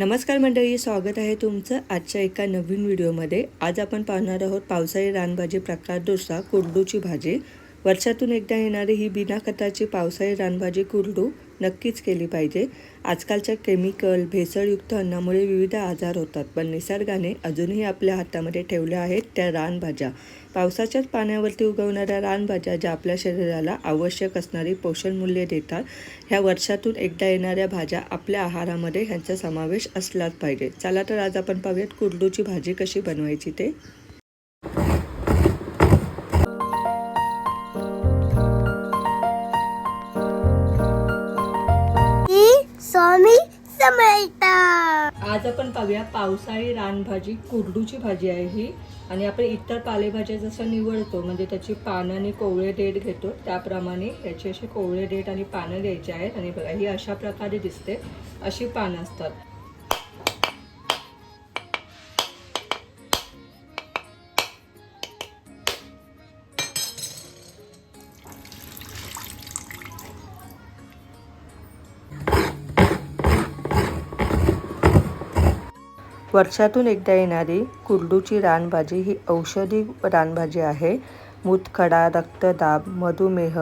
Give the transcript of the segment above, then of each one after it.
नमस्कार मंडळी स्वागत आहे तुमचं आजच्या एका नवीन व्हिडिओमध्ये. आज आपण पाहणार आहोत पावसाळी रानभाजी प्रकार डोसा कुरडूची भाजी. वर्षातून एकदा येणारी ही बिना खताची पावसाळी रानभाजी कुरडू नक्कीच केली पाहिजे. आजकालच्या केमिकल भेसळयुक्त अन्नामुळे विविध आजार होतात पण निसर्गाने अजूनही आपल्या हातामध्ये ठेवल्या आहेत त्या रानभाज्या. पावसाच्याच पाण्यावरती उगवणाऱ्या रानभाज्या ज्या आपल्या शरीराला आवश्यक असणारी पोषणमूल्ये देतात ह्या वर्षातून एकदा येणाऱ्या भाज्या आपल्या आहारामध्ये ह्यांचा समावेश असलाच पाहिजे. चला तर आज आपण पाहूयात कुरडूची भाजी कशी बनवायची ते. स्वामी समर्थ. आज आपण पाहूया पावसाळी रानभाजी कुरडूची भाजी आहे ही. आणि आपण इतर पालेभाज्या जसं निवडतो म्हणजे त्याची पानं आणि कोवळे देठ घेतो त्याप्रमाणे याचे असे कोवळे देठ आणि पानं घ्यायची आहेत. आणि बघा ही अशा प्रकारे दिसते. अशी पानं असतात. वर्षातून एकदा येणारी कुरडूची रानभाजी ही औषधी रानभाजी आहे. मूतखडा रक्तदाब मधुमेह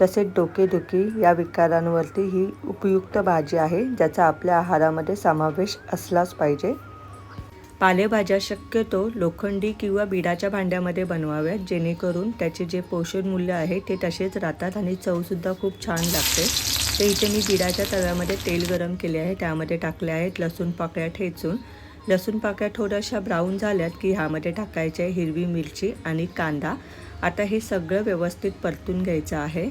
तसेच डोकेदुखी या विकारांवरती ही उपयुक्त भाजी आहे ज्याचा आपल्या आहारामध्ये समावेश असलाच पाहिजे. पालेभाज्या शक्यतो लोखंडी किंवा बिडाच्या भांड्यामध्ये बनवाव्यात जेणेकरून त्याचे जे पोषण मूल्य आहे ते तसेच राहतात आणि चवसुद्धा खूप छान लागते. तर इथे मी बिडाच्या तव्यामध्ये तेल गरम केले आहे त्यामध्ये टाकले आहेत लसूण पाकळ्या ठेचून. लसूण पाकळ्या थोड्याशा ब्राऊन झाल्यात की ह्यामध्ये टाकायचे आहे हिरवी मिरची आणि कांदा. आता हे सगळं व्यवस्थित परतून घ्यायचं आहे.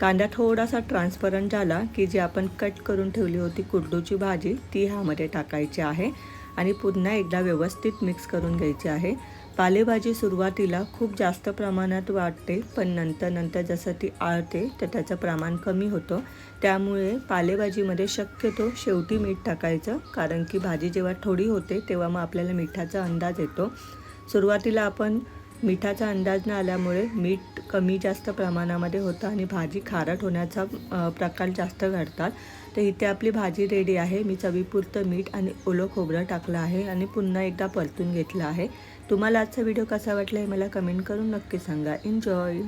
कांदा थोडासा ट्रान्सपरंट झाला की जी आपण कट करून ठेवली होती कुर्डूची भाजी ती ह्यामध्ये टाकायची आहे आणि पुन्हा एकदा व्यवस्थित मिक्स करून घ्यायची आहे. पालेभाजी सुरुवातीला खूप जास्त प्रमाणात वाटते पण नंतर नंतर जसं ती आळते तर त्याचं प्रमाण कमी होतं. त्यामुळे पालेभाजीमध्ये शक्यतो शेवटी मीठ टाकायचं कारण की भाजी जेव्हा थोडी होते तेव्हा मग आपल्याला मिठाचा अंदाज येतो. सुरुवातीला आपण मिठाचा अंदाज न आल्यामुळे मीठ कमी जास्त प्रमाणामध्ये होतं आणि भाजी खारट होण्याचा प्रकार जास्त घडतात. तर इथे आपली भाजी रेडी आहे. मी चवीपुरतं मीठ आणि ओलं खोबरं टाकलं आहे आणि पुन्हा एकदा परतून घेतलं आहे. तुम्हाला आजचा व्हिडिओ कसा वाटला हे मला कमेंट करून नक्की सांगा. एन्जॉय